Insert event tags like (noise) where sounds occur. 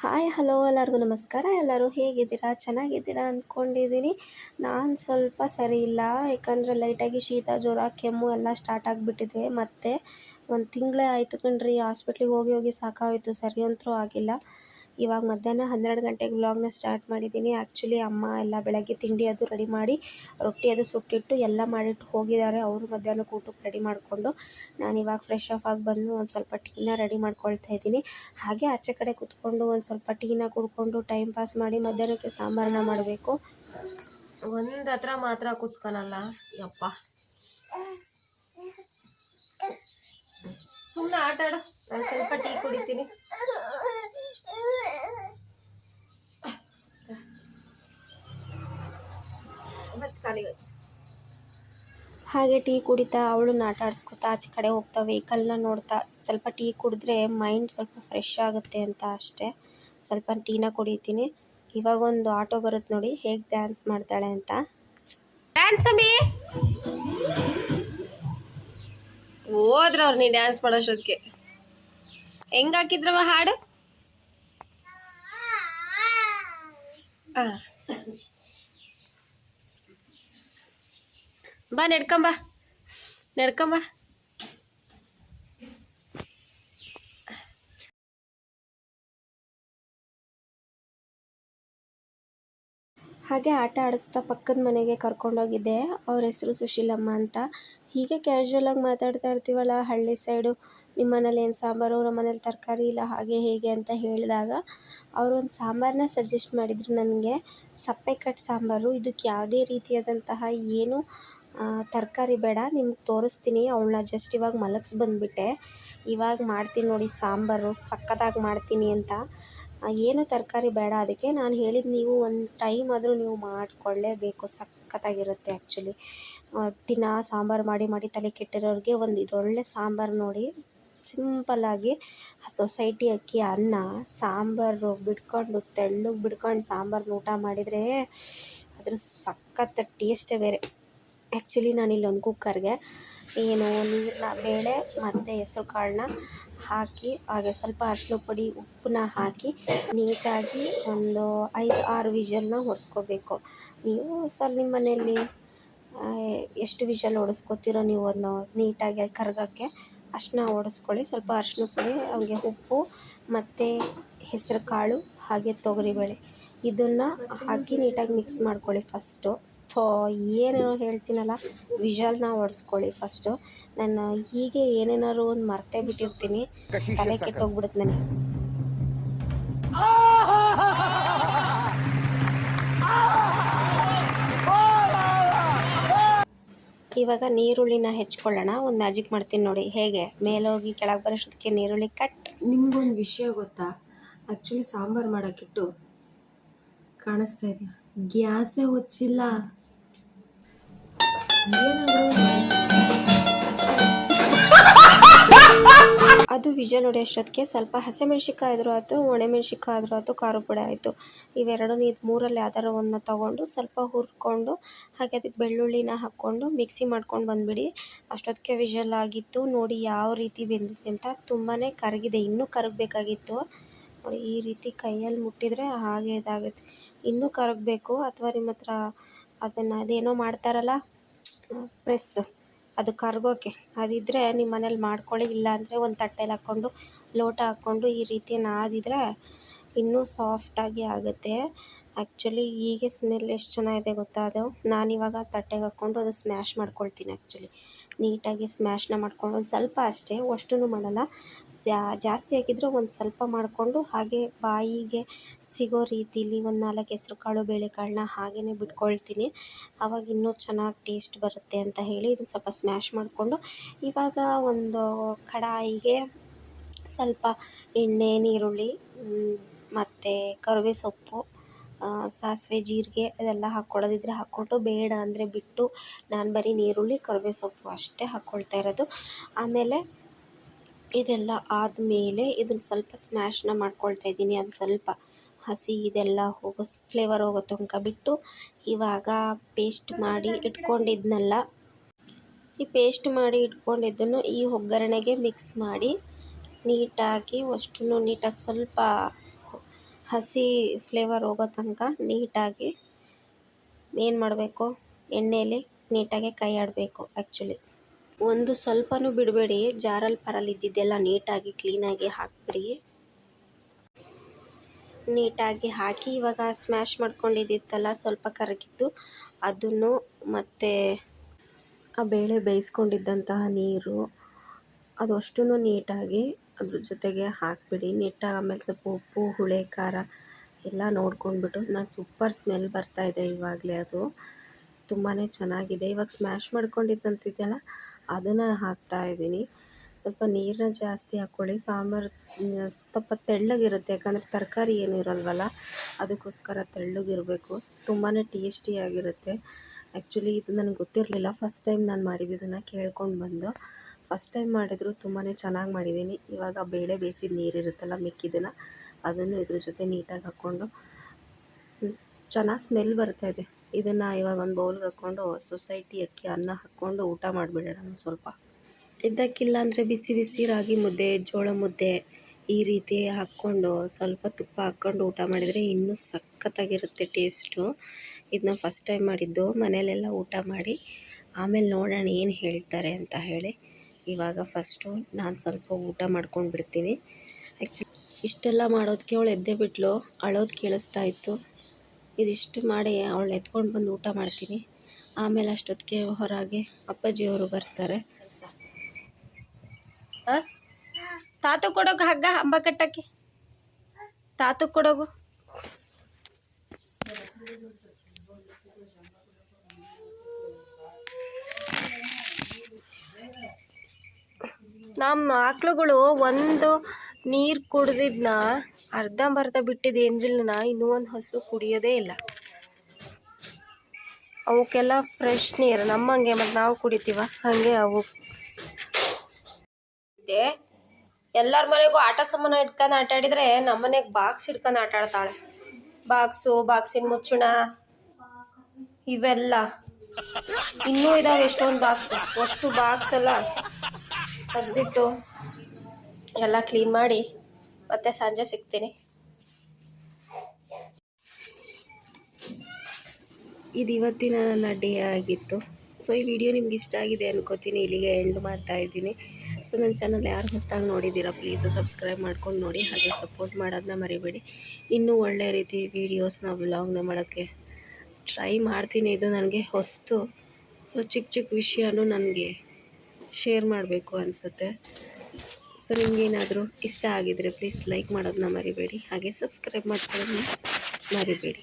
Hi hello ಎಲ್ಲರಿಗೂ ನಮಸ್ಕಾರ. ಎಲ್ಲರೂ ಹೇಗಿದ್ದೀರಾ? ಚೆನ್ನಾಗಿದ್ದೀರಾ ಅಂದ್ಕೊಂಡಿದ್ದೀನಿ. ನಾನು ಸ್ವಲ್ಪ ಸರಿ ಇಲ್ಲ. ಯಾಕಂದರೆ ಲೈಟಾಗಿ ಶೀತ, ಜ್ವರ, ಕೆಮ್ಮು ಎಲ್ಲ ಸ್ಟಾರ್ಟ್ ಆಗಿಬಿಟ್ಟಿದೆ. ಮತ್ತು ಒಂದು ತಿಂಗಳೇ ಆಯಿತು ಕಣ್ರಿ. ಹಾಸ್ಪಿಟ್ಲಿಗೆ ಹೋಗಿ ಹೋಗಿ ಸಾಕಾಯಿತು ಸರಿ ಅಂತೂ ಆಗಿಲ್ಲ. ಇವಾಗ ಮಧ್ಯಾಹ್ನ ಹನ್ನೆರಡು ಗಂಟೆಗೆ ವ್ಲಾಗ್ನ ಸ್ಟಾರ್ಟ್ ಮಾಡಿದ್ದೀನಿ. ಆ್ಯಕ್ಚುಲಿ ಅಮ್ಮ ಎಲ್ಲ ಬೆಳಗ್ಗೆ ತಿಂಡಿ ಅದು ರೆಡಿ ಮಾಡಿ, ರೊಟ್ಟಿ ಅದು ಸುಟ್ಟಿಟ್ಟು ಎಲ್ಲ ಮಾಡಿಟ್ಟು ಹೋಗಿದ್ದಾರೆ. ಅವರು ಮಧ್ಯಾಹ್ನ ಊಟಕ್ಕೆ ರೆಡಿ ಮಾಡಿಕೊಂಡು ನಾನು ಇವಾಗ ಫ್ರೆಶ್ ಆಫ್ ಆಗಿ ಬಂದು ಒಂದು ಸ್ವಲ್ಪ ಟೀನ ರೆಡಿ ಮಾಡ್ಕೊಳ್ತಾ ಇದ್ದೀನಿ. ಹಾಗೆ ಆಚೆ ಕಡೆ ಕೂತ್ಕೊಂಡು ಒಂದು ಸ್ವಲ್ಪ ಟೀನ ಕುಡ್ಕೊಂಡು ಟೈಮ್ ಪಾಸ್ ಮಾಡಿ ಮಧ್ಯಾಹ್ನಕ್ಕೆ ಸಾಂಬಾರನ್ನ ಮಾಡಬೇಕು. ಒಂದು ಹತ್ರ ಮಾತ್ರ ಕುತ್ಕೊಳಲ್ಲ ಯಪ್ಪ. ಸುಮ್ಮನೆ ಆಟ ಆಡು. ನಾನು ಸ್ವಲ್ಪ ಟೀ ಕುಡಿತೀನಿ. ಹಚ್ ಹಾಗೆ ಟೀ ಕುಡಿತಾ ಅವಳು ಆಟ ಆಡಿಸ್ಕೊತಾ ಆಚೆ ಕಡೆ ಹೋಗ್ತಾ ವೆಹಿಕಲ್ನ ನೋಡ್ತಾ ಸ್ವಲ್ಪ ಟೀ ಕುಡಿದ್ರೆ ಮೈಂಡ್ ಸ್ವಲ್ಪ ಫ್ರೆಶ್ ಆಗುತ್ತೆ ಅಂತ ಅಷ್ಟೇ. ಸ್ವಲ್ಪ ಟೀನ ಕುಡಿತೀನಿ. ಇವಾಗ ಒಂದು ಆಟೋ ಬರುತ್ತೆ ನೋಡಿ ಹೇಗೆ ಡ್ಯಾನ್ಸ್ ಮಾಡ್ತಾಳೆ ಅಂತ. ಡ್ಯಾನ್ಸ್ ಅಮ್ಮಿ! ಹೋದ್ರ ಅವ್ರು ನೀ ಡ್ಯಾನ್ಸ್ ಮಾಡೋಷ್ಟೊತ್ತಿಗೆ. ಹೆಂಗ್ ಹಾಕಿದ್ರವ ಹಾಡು? ಆ. ಬಾ ನಡ್ಕೊಂಬ ನಡ್ಕೊಂಬ ಹಾಗೆ ಆಟ ಆಡಿಸ್ತಾ ಪಕ್ಕದ ಮನೆಗೆ ಕರ್ಕೊಂಡೋಗಿದ್ದೆ. ಅವ್ರ ಹೆಸರು ಸುಶೀಲಮ್ಮ ಅಂತ. ಹೀಗೆ ಕ್ಯಾಶುವಲಾಗಿ ಮಾತಾಡ್ತಾ ಇರ್ತೀವಲ್ಲ, ಹಳ್ಳಿ ಸೈಡು ನಿಮ್ಮ ಮನೇಲಿ ಏನು ಸಾಂಬಾರು ನಮ್ಮ ಮನೇಲಿ ತರಕಾರಿ ಇಲ್ಲ, ಹಾಗೆ ಹೇಗೆ ಅಂತ ಹೇಳಿದಾಗ ಅವರು ಒಂದು ಸಾಂಬಾರನ್ನ ಸಜೆಸ್ಟ್ ಮಾಡಿದರು ನನಗೆ. ಸಪ್ಪೆ ಕಟ್ ಸಾಂಬಾರು. ಇದಕ್ಕೆ ಯಾವುದೇ ರೀತಿಯಾದಂತಹ ಏನು ತರಕಾರಿ ಬೇಡ, ನಿಮ್ಗೆ ತೋರಿಸ್ತೀನಿ. ಅವಳನ್ನ ಜಸ್ಟ್ ಇವಾಗ ಮಲಗಿಸಿ ಬಂದುಬಿಟ್ಟೆ. ಇವಾಗ ಮಾಡ್ತೀನಿ ನೋಡಿ, ಸಾಂಬಾರು ಸಖತ್ತಾಗಿ ಮಾಡ್ತೀನಿ ಅಂತ. ಏನು ತರಕಾರಿ ಬೇಡ, ಅದಕ್ಕೆ ನಾನು ಹೇಳಿದ ನೀವು ಒಂದು ಟೈಮ್ ಆದರೂ ನೀವು ಮಾಡಿಕೊಳ್ಳೇಬೇಕು ಸಖತ್ತಾಗಿರುತ್ತೆ ಆ್ಯಕ್ಚುಲಿ ದಿನ ಸಾಂಬಾರು ಮಾಡಿ ಮಾಡಿ ತಲೆ ಕೆಟ್ಟಿರೋರಿಗೆ ಒಂದು ಇದೊಳ್ಳೆ ಸಾಂಬಾರು ನೋಡಿ. ಸಿಂಪಲ್ಲಾಗಿ ಸೊಸೈಟಿ ಅಕ್ಕಿ, ಅನ್ನ, ಸಾಂಬಾರು ಬಿಡ್ಕೊಂಡು ತೆಳ್ಳಗೆ ಬಿಡ್ಕೊಂಡು ಸಾಂಬಾರು ಊಟ ಮಾಡಿದರೆ ಅದ್ರ ಸಖತ್ ಟೇಸ್ಟೇ ಬೇರೆ. ಆ್ಯಕ್ಚುಲಿ ನಾನು ಇಲ್ಲೊಂದು ಕುಕ್ಕರ್ಗೆ. ಏನು ನೀರನ್ನ ಬೇಳೆ ಮತ್ತು ಹೆಸ್ರು ಕಾಳನ್ನ ಹಾಕಿ, ಹಾಗೆ ಸ್ವಲ್ಪ ಅರಿಶಿನ ಪುಡಿ, ಉಪ್ಪನ್ನ ಹಾಕಿ ನೀಟಾಗಿ ಒಂದು ಐದು, ಆರು ವಿಷಲ್ನ ಹೊಡೆಸ್ಕೋಬೇಕು. ನೀವು ಸ್ವಲ್ಪ ನಿಮ್ಮ ಮನೆಯಲ್ಲಿ ಎಷ್ಟು ವಿಷಲ್ ಹೊಡೆಸ್ಕೋತೀರೋ ನೀವು ಅದನ್ನ ನೀಟಾಗಿ ಕರ್ಗೋಕ್ಕೆ ಅಷ್ಟನ್ನ ಹೊಡೆಸ್ಕೊಳ್ಳಿ. ಸ್ವಲ್ಪ ಅರಿಶಿನ ಪುಡಿ, ಹಾಗೆ ಉಪ್ಪು ಮತ್ತು ಹೆಸ್ರು ಕಾಳು, ಹಾಗೆ ತೊಗರಿಬೇಳೆ. ಇದನ್ನು ಹಾಕಿ ನೀಟಾಗಿ ಮಿಕ್ಸ್ ಮಾಡ್ಕೊಳ್ಳಿ ಫಸ್ಟು ಥೋ ಏನೇನೋ ಹೇಳ್ತೀನಲ್ಲ ವಿಷಲ್ನ ಹೊಡೆಸ್ಕೊಳ್ಳಿ ಫಸ್ಟು ನಾನು ಹೀಗೆ ಏನೇನಾದ್ರು ಒಂದು ಮರ್ತೇ ಬಿಟ್ಟಿರ್ತೀನಿ. ತಲೆ ಕೆಟ್ಟೋಗ್ಬಿಡುತ್ತೆ ನನಗೆ. ಇವಾಗ ನೀರುಳ್ಳಿನ ಹೆಚ್ಕೊಳ್ಳೋಣ. ಒಂದು ಮ್ಯಾಜಿಕ್ ಮಾಡ್ತೀನಿ ನೋಡಿ. ಹೇಗೆ? ಮೇಲೋಗಿ ಕೆಳಗೆ ಬರೋಷ್ಟಕ್ಕೆ ನೀರುಳ್ಳಿ ಕಟ್ ನಿಮ್ಗೊಂದು ವಿಷಯ ಗೊತ್ತಾ? ಆ್ಯಕ್ಚುಲಿ ಸಾಂಬಾರು ಮಾಡೋಕ್ಕಿಟ್ಟು ಕಾಣಿಸ್ತಾ ಇದೆಯಾ ಗ್ಯಾಸೇ ಹೊಚ್ಚಿಲ್ಲ. (laughs) ಅದು ವಿಜಯ ನೋಡಿ ಅಷ್ಟೊತ್ತಿಗೆ ಸ್ವಲ್ಪ ಹಸಿಮೆಣ್ಸಿಕಾಯಿ ಆದರೂ ಆಯಿತು ಒಣಮೆಣ್ಸಿಕಾಯಿ ಆದರೂ ಆಯಿತು ಖಾರ ಪುಡಿ ಆಯಿತು. ಇವೆರಡೂ ಇದು ಮೂರಲ್ಲಿ ಯಾವ್ದಾರು ಒಂದನ್ನ ತೊಗೊಂಡು ಸ್ವಲ್ಪ ಹುರ್ಕೊಂಡು, ಹಾಗೆ ಅದಕ್ಕೆ ಬೆಳ್ಳುಳ್ಳಿನ ಹಾಕ್ಕೊಂಡು ಮಿಕ್ಸಿ ಮಾಡ್ಕೊಂಡು ಬಂದುಬಿಡಿ. ಅಷ್ಟೊತ್ತಿಗೆ ವಿಜಲ್ ಆಗಿತ್ತು. ನೋಡಿ ಯಾವ ರೀತಿ ಬೆಂದಿದೆ ಅಂತ ತುಂಬಾ ಕರಗಿದೆ. ಇನ್ನೂ ಕರಗಬೇಕಾಗಿತ್ತು. ನೋಡಿ ಈ ರೀತಿ ಕೈಯಲ್ಲಿ ಮುಟ್ಟಿದರೆ ಹಾಗೆ ಇದಾಗುತ್ತೆ. ಇನ್ನೂ ಕರಗಬೇಕು ಅಥವಾ ನಿಮ್ಮ ಹತ್ರ ಅದನ್ನು ಅದೇನೋ ಮಾಡ್ತಾರಲ್ಲ ಪ್ರೆಸ್ ಅದು ಕರಗೋಕೆ. ಅದಿದ್ದರೆ ನಿಮ್ಮ ಮನೇಲಿ ಮಾಡ್ಕೊಳ್ಳಿ, ಇಲ್ಲಾಂದರೆ ಒಂದು ತಟ್ಟೆಲಿ ಹಾಕ್ಕೊಂಡು, ಲೋಟ ಹಾಕ್ಕೊಂಡು ಈ ರೀತಿ ನಾದಿದ್ರೆ ಇನ್ನೂ ಸಾಫ್ಟಾಗಿ ಆಗುತ್ತೆ. ಆ್ಯಕ್ಚುಲಿ ಹೀಗೆ ಸ್ಮೆಲ್ ಎಷ್ಟು ಚೆನ್ನಾಗಿದೆ ಗೊತ್ತಾ ಅದು? ನಾನಿವಾಗ ತಟ್ಟೆಗೆ ಹಾಕ್ಕೊಂಡು ಅದು ಸ್ಮ್ಯಾಶ್ ಮಾಡ್ಕೊಳ್ತೀನಿ ಆ್ಯಕ್ಚುಲಿ ನೀಟಾಗಿ ಸ್ಮ್ಯಾಶ್ನ ಮಾಡ್ಕೊಂಡು ಒಂದು ಸ್ವಲ್ಪ ಅಷ್ಟೇ ಅಷ್ಟೂ ಮಾಡಲ್ಲ. ಜಾಸ್ತಿ ಹಾಕಿದ್ರು ಒಂದು ಸ್ವಲ್ಪ ಮಾಡಿಕೊಂಡು ಹಾಗೆ ಬಾಯಿಗೆ ಸಿಗೋ ರೀತಿಲಿ ಒಂದು ನಾಲ್ಕು ಹೆಸ್ರು ಕಾಳು, ಬೇಳೆಕಾಳನ್ನ ಹಾಗೆಯೇ ಬಿಟ್ಕೊಳ್ತೀನಿ. ಆವಾಗ ಇನ್ನೂ ಚೆನ್ನಾಗಿ ಟೇಸ್ಟ್ ಬರುತ್ತೆ ಅಂತ ಹೇಳಿ ಇದನ್ನು ಸ್ವಲ್ಪ ಸ್ಮ್ಯಾಶ್ ಮಾಡಿಕೊಂಡು ಇವಾಗ ಒಂದು ಕಡಾಯಿಗೆ ಸ್ವಲ್ಪ ಎಣ್ಣೆ ನೀರುಳ್ಳಿ ಮತ್ತು ಕರಿವೆ ಸೊಪ್ಪು ಸಾಸಿವೆ, ಜೀರಿಗೆ ಅದೆಲ್ಲ ಹಾಕ್ಕೊಳ್ಳೋದಿದ್ರೆ ಹಾಕ್ಕೊಟ್ಟು ಬೇಡ ಅಂದರೆ ಬಿಟ್ಟು ನಾನು ಬರೀ ನೀರುಳ್ಳಿ, ಕರಿವೆ ಸೊಪ್ಪು ಅಷ್ಟೇ ಹಾಕ್ಕೊಳ್ತಾ ಇರೋದು. ಆಮೇಲೆ ಇದೆಲ್ಲ ಆದಮೇಲೆ ಇದನ್ನು ಸ್ವಲ್ಪ ಸ್ಮ್ಯಾಶ್ನ ಮಾಡ್ಕೊಳ್ತಾ ಇದ್ದೀನಿ. ಅದು ಸ್ವಲ್ಪ ಹಸಿ ಇದೆಲ್ಲ ಹೋಗೋ ಫ್ಲೇವರ್ ಹೋಗೋ ತನಕ ಬಿಟ್ಟು ಇವಾಗ ಪೇಸ್ಟ್ ಮಾಡಿ ಇಟ್ಕೊಂಡಿದ್ನಲ್ಲ, ಈ ಪೇಸ್ಟ್ ಮಾಡಿ ಇಟ್ಕೊಂಡಿದ್ದನ್ನು ಈ ಒಗ್ಗರಣೆಗೆ ಮಿಕ್ಸ್ ಮಾಡಿ ನೀಟಾಗಿ ಅಷ್ಟು ನೀಟಾಗಿ ಸ್ವಲ್ಪ ಹಸಿ ಫ್ಲೇವರ್ ಹೋಗೋ ತನಕ ನೀಟಾಗಿ ಏನು ಮಾಡಬೇಕು? ಎಣ್ಣೆಯಲ್ಲಿ ನೀಟಾಗಿ ಕೈ ಆಡಬೇಕು ಆ್ಯಕ್ಚುಲಿ ಒಂದು ಸ್ವಲ್ಪನೂ ಬಿಡಬೇಡಿ ಜಾರಲ್ಲಿ ಪರಲ್ಲಿ ಇದ್ದಿದ್ದೆಲ್ಲ ನೀಟಾಗಿ, ಕ್ಲೀನಾಗಿ ಹಾಕಿಬಿಡಿ. ನೀಟಾಗಿ ಹಾಕಿ ಇವಾಗ ಸ್ಮ್ಯಾಶ್ ಮಾಡ್ಕೊಂಡಿದ್ದಿತ್ತಲ್ಲ, ಸ್ವಲ್ಪ ಕರಗಿತ್ತು. ಅದನ್ನು ಮತ್ತು ಆ ಬೇಳೆ ಬೇಯಿಸ್ಕೊಂಡಿದ್ದಂತಹ ನೀರು, ಅದು ಅಷ್ಟೂ ನೀಟಾಗಿ ಅದ್ರ ಜೊತೆಗೆ ಹಾಕಿಬಿಡಿ. ನೀಟಾಗಿ ಆಮೇಲೆ ಸ್ವಲ್ಪ ಉಪ್ಪು, ಹುಳೆ, ಖಾರ ಎಲ್ಲ ನೋಡ್ಕೊಂಡ್ಬಿಟ್ಟು ನಾನು ಸೂಪರ್ ಸ್ಮೆಲ್ ಬರ್ತಾಯಿದೆ ಇವಾಗಲೇ ಅದು. ತುಂಬಾ ಚೆನ್ನಾಗಿದೆ. ಇವಾಗ ಸ್ಮ್ಯಾಶ್ ಮಾಡ್ಕೊಂಡಿದ್ದಂತಿದೆಯಲ್ಲ ಅದನ್ನು ಹಾಕ್ತಾಯಿದ್ದೀನಿ ಸ್ವಲ್ಪ ನೀರನ್ನ ಜಾಸ್ತಿ ಹಾಕ್ಕೊಳ್ಳಿ. ಸಾಂಬಾರು ಸ್ವಲ್ಪ ತೆಳ್ಳಗಿರುತ್ತೆ. ಯಾಕಂದರೆ ತರಕಾರಿ ಏನು ಇರಲ್ವಲ್ಲ, ಅದಕ್ಕೋಸ್ಕರ ತೆಳ್ಳಗಿರಬೇಕು. ತುಂಬಾ ಟೇಸ್ಟಿಯಾಗಿರುತ್ತೆ ಆ್ಯಕ್ಚುಲಿ ಇದು ನನಗೆ ಗೊತ್ತಿರಲಿಲ್ಲ. ಫಸ್ಟ್ ಟೈಮ್ ನಾನು ಮಾಡಿದ್ದನ್ನು ಕೇಳ್ಕೊಂಡು ಬಂದು. ಫಸ್ಟ್ ಟೈಮ್ ಮಾಡಿದ್ರು ತುಂಬಾ ಚೆನ್ನಾಗಿ ಮಾಡಿದ್ದೀನಿ. ಇವಾಗ ಬೇಳೆ ಬೇಯಿಸಿದ ನೀರಿರುತ್ತಲ್ಲ ಮಿಕ್ಕಿದ್ದನ್ನು ಅದನ್ನು ಇದ್ರ ಜೊತೆ ನೀಟಾಗಿ ಹಾಕ್ಕೊಂಡು ಚೆನ್ನಾಗಿ ಸ್ಮೆಲ್ ಬರ್ತಾಯಿದೆ ಇದನ್ನು ಇವಾಗ ಒಂದು ಬೌಲ್ಗೆ ಹಾಕ್ಕೊಂಡು ಸೊಸೈಟಿ ಅಕ್ಕಿ, ಅನ್ನ ಹಾಕ್ಕೊಂಡು ಊಟ ಮಾಡಿಬಿಡೋಣ ಸ್ವಲ್ಪ. ಇದಕ್ಕಿಲ್ಲ ಅಂದರೆ ಬಿಸಿ ಬಿಸಿ ರಾಗಿ ಮುದ್ದೆ, ಜೋಳ ಮುದ್ದೆ ಈ ರೀತಿ ಹಾಕ್ಕೊಂಡು ಸ್ವಲ್ಪ ತುಪ್ಪ ಹಾಕ್ಕೊಂಡು ಊಟ ಮಾಡಿದರೆ ಇನ್ನೂ ಸಖತ್ತಾಗಿರುತ್ತೆ ಟೇಸ್ಟು ಇದನ್ನ ಫಸ್ಟ್ ಟೈಮ್ ಮಾಡಿದ್ದು ಮನೇಲೆಲ್ಲ ಊಟ ಮಾಡಿ ಆಮೇಲೆ ನೋಡೋಣ ಏನು ಹೇಳ್ತಾರೆ ಅಂತ ಹೇಳಿ ಇವಾಗ ಫಸ್ಟು ನಾನು ಸ್ವಲ್ಪ ಊಟ ಮಾಡ್ಕೊಂಡು ಬಿಡ್ತೀನಿ ಆ್ಯಕ್ಚುಲಿ ಇಷ್ಟೆಲ್ಲ ಮಾಡೋದಕ್ಕೆ ಅವಳು ಎದ್ದೆ ಬಿಟ್ಲು, ಅಳೋದು ಕೇಳಿಸ್ತಾ ಇತ್ತು. ಇದಿಷ್ಟು ಮಾಡಿ ಅವಳು ಎತ್ಕೊಂಡು ಬಂದು ಊಟ ಮಾಡ್ತೀನಿ. ಆಮೇಲೆ ಅಷ್ಟೊತ್ತಿಗೆ ಹೊರಗೆ ಅಪ್ಪಾಜಿಯವರು ಬರ್ತಾರೆ. ತಾತು ಕೊಡೋಗು ಹಗ್ಗ ಹಂಬ ಕಟ್ಟಕ್ಕೆ? ತಾತು ಕೊಡೋಗು. ನಮ್ಮ ಆಕಳುಗಳು ಒಂದು ನೀರು ಕುಡ್ದಿದ್ನ ಅರ್ಧಂಬರ್ಧ ಬಿಟ್ಟಿದ್ದ ಎಂಜಲನ್ನ ಇನ್ನೂ ಒಂದು ಹಸು ಕುಡಿಯೋದೇ ಇಲ್ಲ. ಅವಕ್ಕೆಲ್ಲ ಫ್ರೆಶ್ ನೀರು, ನಮ್ಮಂಗೆ ಮತ್ತು ನಾವು ಕುಡಿತೀವ? ಹಾಗೆ ಅವು. ಎಲ್ಲರ ಮನೆಗೂ ಆಟ ಸಾಮಾನು ಇಟ್ಕೊಂಡು ಆಟ ಆಡಿದ್ರೆ ನಮ್ಮ ಮನೆಗೆ ಬಾಕ್ಸ್ ಇಟ್ಕೊಂಡು ಆಟ ಆಡ್ತಾಳೆ. ಬಾಕ್ಸು, ಬಾಕ್ಸಿನ ಮುಚ್ಚುಣ, ಇವೆಲ್ಲ. ಇನ್ನೂ ಇದಾವೆ ಎಷ್ಟೊಂದು ಬಾಕ್ಸ್. ಅಷ್ಟು ಬಾಕ್ಸ್ ಎಲ್ಲ ತೆಗ್ದಿಟ್ಟು ಎಲ್ಲ ಕ್ಲೀನ್ ಮಾಡಿ ಮತ್ತೆ ಸಂಜೆ ಸಿಗ್ತೀನಿ. ಇದು ಇವತ್ತಿನ ನನ್ನ ಡೇ ಆಗಿತ್ತು. ಸೊ ಈ ವಿಡಿಯೋ ನಿಮ್ಗೆ ಇಷ್ಟ ಆಗಿದೆ ಅನ್ಕೋತೀನಿ. ಇಲ್ಲಿಗೆ ಎಂಡ್ ಮಾಡ್ತಾ ಇದ್ದೀನಿ. ಸೊ ನನ್ನ ಚಾನಲ್ ಯಾರು ಹೊಸದಾಗಿ ನೋಡಿದ್ದೀರಾ ಪ್ಲೀಸ್ ಸಬ್ಸ್ಕ್ರೈಬ್ ಮಾಡ್ಕೊಂಡು ನೋಡಿ. ಹಾಗೆ ಸಪೋರ್ಟ್ ಮಾಡೋದನ್ನ ಮರಿಬೇಡಿ. ಇನ್ನೂ ಒಳ್ಳೆ ರೀತಿ ವೀಡಿಯೋಸ್ನ ವ್ಲಾಗ್ನ ಮಾಡೋಕ್ಕೆ ಟ್ರೈ ಮಾಡ್ತೀನಿ. ಇದು ನನಗೆ ಹೊಸ್ತು. ಸೊ ಚಿಕ್ಕ ಚಿಕ್ಕ ವಿಷಯನೂ ನನಗೆ ಶೇರ್ ಮಾಡಬೇಕು ಅನಿಸುತ್ತೆ. ಸೊ ನಿಮಗೇನಾದರೂ ಇಷ್ಟ ಆಗಿದರೆ ಪ್ಲೀಸ್ ಲೈಕ್ ಮಾಡೋದನ್ನ ಮರಿಬೇಡಿ. ಹಾಗೆ ಸಬ್ಸ್ಕ್ರೈಬ್ ಮಾಡ್ಕೊಳ್ಳೋದನ್ನ ಮರಿಬೇಡಿ.